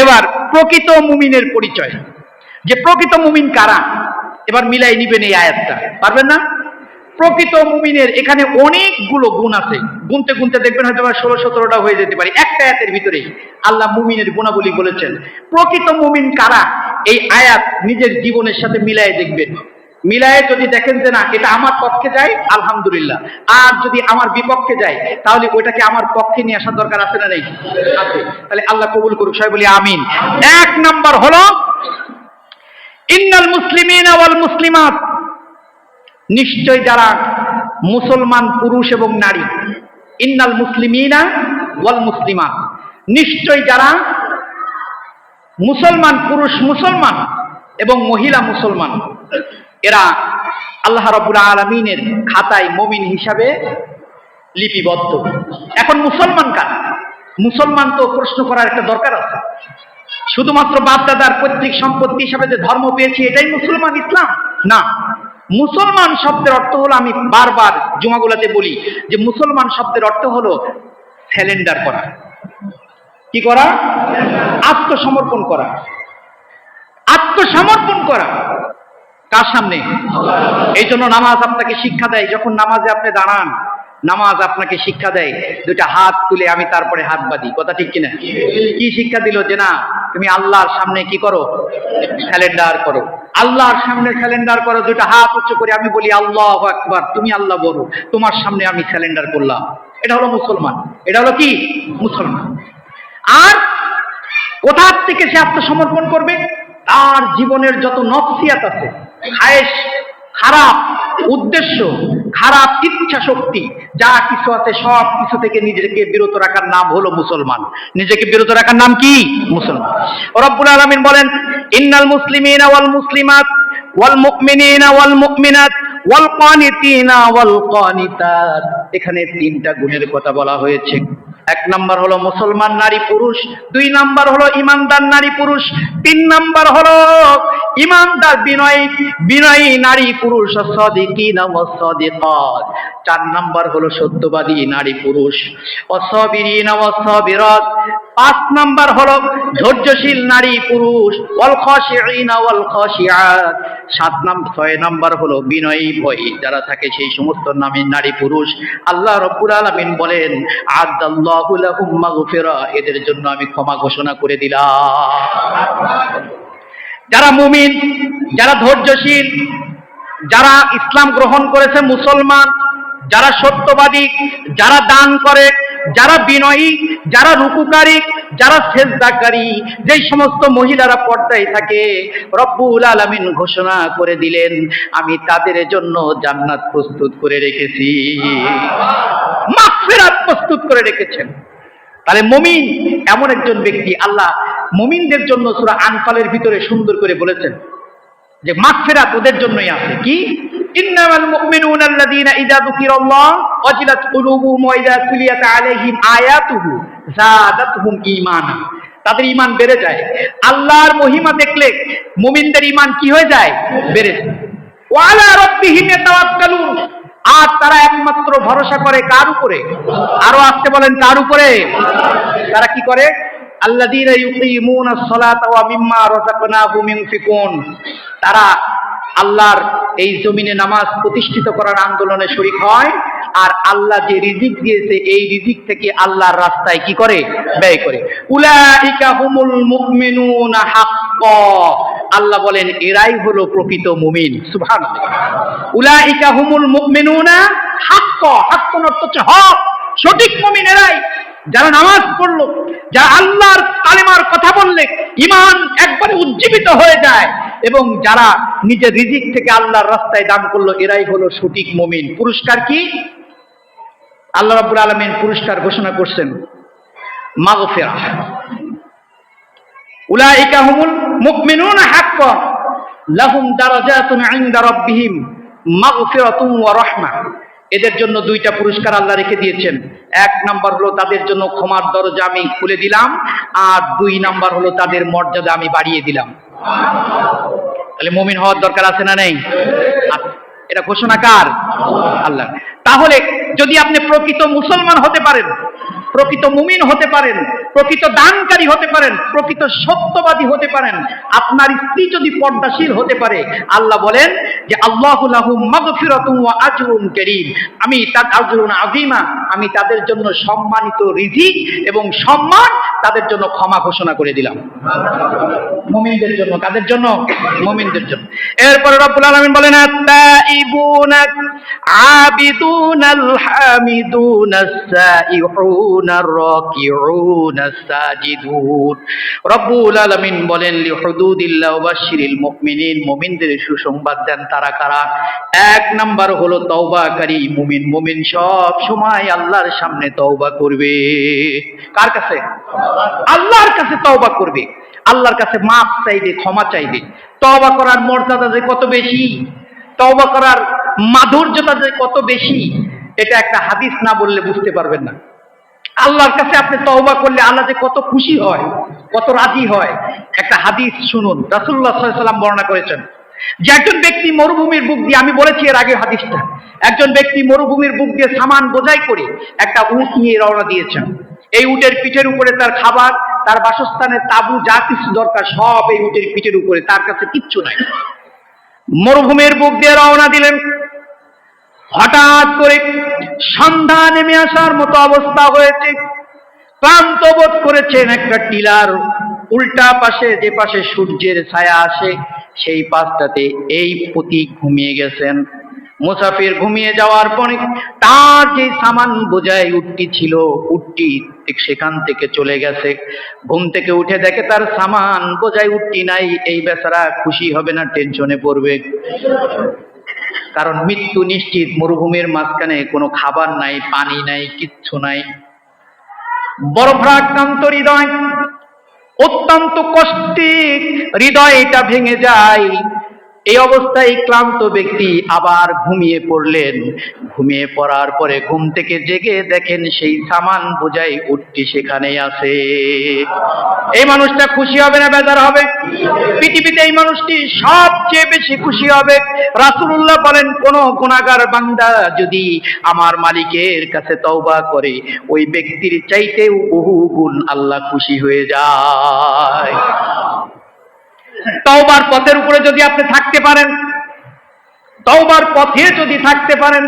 এবার প্রকৃত মুমিনের পরিচয়। যে প্রকৃত মুমিন কারা? এবার মিলাই নিবেন এই আয়াতটা। পারবেন না? প্রকৃত মুমিনের এখানে অনেকগুলো গুণ আছে। গুনতে গুনতে দেখবেন হয়তো ষোলো, সতেরোটা হয়ে যেতে পারে। একটা আয়াতের ভিতরে আল্লাহ মুমিনের গুণাবলী বলেছেন। প্রকৃত মুমিন কারা? এই আয়াত নিজের জীবনের সাথে মিলাই দেখবেন। মিলায়ে যদি দেখেন যে না, এটা আমার পক্ষে যায়, আলহামদুলিল্লাহ। আর যদি আমার বিপক্ষে যায়, তাহলে ওইটাকে আমার পক্ষে নিয়ে আসার দরকার আছে না নেই? তাহলে আল্লাহ কবুল করুক, সবাই বলি আমিন। এক নাম্বার হলো, ইন্নাল মুসলিমিন ওয়াল মুসলিমাত। নিশ্চয় যারা মুসলমান, পুরুষ এবং নারী, ইন্নাল মুসলিমিনা ওয়াল মুসলিমাত। নিশ্চয় যারা মুসলমান, পুরুষ মুসলমান এবং মহিলা মুসলমান এরা আল্লাহ রবুল আলমিনের খাতায় মমিন হিসাবে লিপিবদ্ধ। এখন মুসলমান কার? মুসলমান তো প্রশ্ন করার একটা দরকার আছে। শুধুমাত্র বাপদাদার পৈতৃক সম্পত্তি হিসাবে যে ধর্ম পেয়েছি, এটাই মুসলমান ইসলাম? না। মুসলমান শব্দের অর্থ হলো, আমি বারবার জুমাগুলাতে বলি যে মুসলমান শব্দের অর্থ হলো স্যালেন্ডার করা। কি করা? আত্মসমর্পণ করা। আত্মসমর্পণ করা। কার সামনে? এই জন্য নামাজ আপনাকে শিক্ষা দেয়। যখন নামাজে আপনি দাঁড়ান, নামাজ আপনাকে শিক্ষা দেয়। দুইটা হাত তুলে আমি তারপরে হাত বাঁধি। কথা ঠিক কিনা? কি শিক্ষা দিল যে না, তুমি আল্লাহর সামনে কি করো? স্যালেন্ডার করো। আল্লাহর সামনে স্যালেন্ডার করো, দুইটা হাত উচ্চ করে আমি বলি, আল্লাহ একবার তুমি আল্লাহ বলো তোমার সামনে আমি স্যালেন্ডার করলাম। এটা হলো মুসলমান। এটা হলো কি? মুসলমান। আর কোথার থেকে সে আত্মসমর্পণ করবে? তার জীবনের যত নফসিয়াত আছে খায়েশ খারাপ উদ্দেশ্য, খারাপ ইচ্ছা শক্তি, যা কিছু আছে সব কিছু থেকে নিজেকে বিরত রাখার নাম হলো মুসলমান। নিজেকে বিরত রাখার নাম কি? মুসলমান। রব্বুল আলামিন বলেন, ইন্নাল মুসলিমিনা ওয়াল মুসলিমাত, ওয়াল মুমিনিনা ওয়াল মুমিনাত, ওয়াল কানিতিনা ওয়াল কানিতাত। এখানে তিনটা গুণের কথা বলা হয়েছে। এক নাম্বার হলো মুসলমান নারী পুরুষ, দুই নাম্বার হলো ইমানদার নারী পুরুষ, তিন নাম্বার হলো ইমানদার বিনয়, বিনয়ী নারী পুরুষ সদিকিনা ওয়াসদিকাত চার নাম্বার হলো সত্যবাদী নারী পুরুষ, অসবিরিনা ওয়াসবিরাত পাঁচ নাম্বার হলো ধৈর্যশীল নারী পুরুষ সাত নাম্বার ছয় নাম্বার হলো বিনয়ী ভয়ী, যারা থাকে সেই সমস্ত নামী নারী পুরুষ। আল্লাহ রব্বুল আলামিন বলেন, আদাল্লাহু এদের জন্য আমি ক্ষমা ঘোষণা করে দিলাম। যারা মুমিন, যারা ধৈর্যশীল, যারা ইসলাম গ্রহণ করেছে মুসলমান, যারা সত্যবাদী, যারা দান করে, যারা বিনয়ী, যারা রুকুকারী, যারা সেজদাকারী, যেই সমস্ত মহিলারা পর্দায় থাকে, রব্বুল আলামিন ঘোষণা করে দিলেন, আমি তাদের জন্য জান্নাত প্রস্তুত করে রেখেছি। মাগফিরাত প্রস্তুত করে রেখেছেন। তাহলে মমিন এমন একজন ব্যক্তি, আল্লাহ মমিনদের জন্য সূরা আনফালের ভিতরে সুন্দর করে বলেছেন যে, মাগফিরাত ওদের জন্যই আছে। কি? ইন্নামাল আল্লাযীনা ইযা যুকিরাল্লাহ ওয়াজিলাত কুলুবুহুম ওয়া ইযা তুলিয়াত আলাইহিম আয়াতুহু ঈমানা। তাদের ঈমান বেড়ে যায়। আল্লাহর মহিমা দেখলে মুমিনদের ঈমান কি হয়ে যায়? বেড়ে যায়। ওয়া আলা রাব্বিহিম ইয়াতাওয়াক্কালুন। আর তারা একমাত্র ভরসা করে কার উপরে? আরও আসতে বলেন, কার উপরে? তারা কি করে? তারা আল্লাহর এই জমিনে নামাজ প্রতিষ্ঠিত করার আন্দোলনে শরিক হয়, আর আল্লাহ যে রিজিক দিয়েছে, এই রিজিক থেকে আল্লাহর রাস্তায় কি করে? ব্যয় করে। উলাইকা হুমুল মুমিনুনা হাক্কা। আল্লাহ বলেন, এরাই হলো প্রকৃত মুমিন। সুবহানাল্লাহ। উলাইকা হুমুল মুমিনুনা হাক্কা। হাক্কুন অর্থ হচ্ছে হক। সঠিক মুমিন এরাই। যারা নামাজ পড়ল, যারা আল্লাহর কালেমার কথা বললে ইমান একবারে উজ্জীবিত হয়ে যায়, এবং যারা নিজের রিজিক থেকে আল্লাহর রাস্তায় দান করল, এরাই হলো সঠিক মুমিন। পুরস্কার কি? আল্লাহ রাব্বুল আলামিন পুরস্কার ঘোষণা করছেন মাগফিরা উলাইকা হুমুল মুমিনুনা হাক্কা। লাহুম দারাজাতুন ইনদা রাব্বিহিম মাগফিরাতুন ওয়া রাহমা। এদের জন্য দুইটা পুরস্কার আল্লাহ রেখে দিয়েছেন। এক নাম্বার হলো তাদের জন্য ক্ষমার দরজা আমি খুলে দিলাম, আর দুই নাম্বার হলো তাদের মর্যাদা আমি বাড়িয়ে দিলাম। তাহলে মুমিন হওয়ার দরকার আছে না নেই? এটা ঘোষণা কার? আল্লাহ তাহলে যদি আপনি প্রকৃত মুসলমান হতে পারেন, প্রকৃত মুমিন হতে পারেন প্রকৃত দানকারী হতে পারেন, প্রকৃত সত্যবাদী হতে পারেন। আপনার স্ত্রী যদি পর্দাশীল হতে পারে, আল্লাহ বলেন যে, আল্লাহু লাহু মাগফিরাতুন ওয়া আজরুন কারীম। আমি তার আজরুন আযীমা, আমি তাদের জন্য সম্মানিত রিজিক এবং সম্মান তাদের জন্য ক্ষমা ঘোষণা করে দিলাম। মুমিনদের জন্য, কাদের জন্য? মুমিনদের জন্য। এরপরে রব্বুল আলামিন বলেন, আত-তাইবুন আবিদুন আল-হামিদুন আস-সাইহুন আর-রাকিউন রব্বুল আলামিন বলেন, লিহুদুদিল্লাহ ওয়া বাশশিরিল মুমিনিন। মুমিনদের সুসংবাদ দেন তারা কারা? এক নাম্বার হলো তওবাকারী মুমিন। মুমিন সব সময় আল্লাহর সামনে তওবা করবে। কার কাছে? আল্লাহর কাছে তওবা করবে। আল্লাহর কাছে মাপ চাইবে, ক্ষমা চাইবে। তওবা করার মর্যাদা যে কত বেশি? তওবা করার মাধুর্যতা যে কত বেশি? এটা একটা হাদিস না বললে বুঝতে পারবেন না। আল্লাহর কাছে আপনি তওবা করলে আল্লাহ যে কত খুশি হয়, কত রাজি হয়। একটা হাদিস শুনুন আলাইহি সাল্লাম বর্ণনা করেছেন। যে একজন ব্যক্তি মরুভূমির বুক দিয়ে, আমি বলেছি এর আগে হাদিসটা, একজন ব্যক্তি মরুভূমির বুক দিয়ে সামান বোঝাই করে একটা উট নিয়ে রওনা দিয়েছেন। এই উটের পিঠের উপরে তার খাবার, তার বাসস্থানের তাবু, যা কিছু দরকার, সব এই উটের পিঠের উপরে, তার কাছে কিচ্ছু নাই। মরুভূমির বুক দিয়ে রওনা দিলেন। হঠাৎ করে সন্ধ্যা নেমে আসার মতো অবস্থা হয়েছে। ক্লান্ত বোধ করেছেন একটা টিলার উল্টা পাশে, যে পাশে সূর্যের ছায়া আসে, সেই পাশটাতে এই পতি ঘুমিয়ে গেছেন। মুসাফির ঘুমিয়ে যাওয়ার পরে তার যে সামান বোঝায় উটটি ছিল, উটটি ঠিক সেখান থেকে চলে গেছে। ঘুম থেকে উঠে দেখে তার সামান বোঝায় উটটি নাই, এই বেচারা খুশি হবে না, টেনশনে পড়বে। কারণ মৃত্যু নিশ্চিত, মরুভূমির মাঝখানে কোনো খাবার নাই, পানি নাই, কিচ্ছু নাই। বরফ্রাক্রান্ত হৃদয়, অত্যন্ত কষ্টিক হৃদয় এটা ভেঙে যায়। এই অবস্থায় ক্লান্ত ব্যক্তি আবার ঘুমিয়ে পড়লেন। ঘুমিয়ে পড়ার পরে ঘুম থেকে জেগে দেখেন সেই সামান বোঝাই উঠটি সেখানেই আছে। এই মানুষটা খুশি হবে না বেজার হবে? পৃথিবীতে এই মানুষটি সবচেয়ে বেশি খুশি হবে। রাসূলুল্লাহ বলেন, কোন গুনাহগার বান্দা যদি আমার মালিকের কাছে তওবা করে, ওই ব্যক্তির চাইতেও বহু গুণ আল্লাহ খুশি হয়ে যায়। তওবার পথের উপরে যদি আপনি থাকতে পারেন তওবার পথে যদি থাকতে পারেন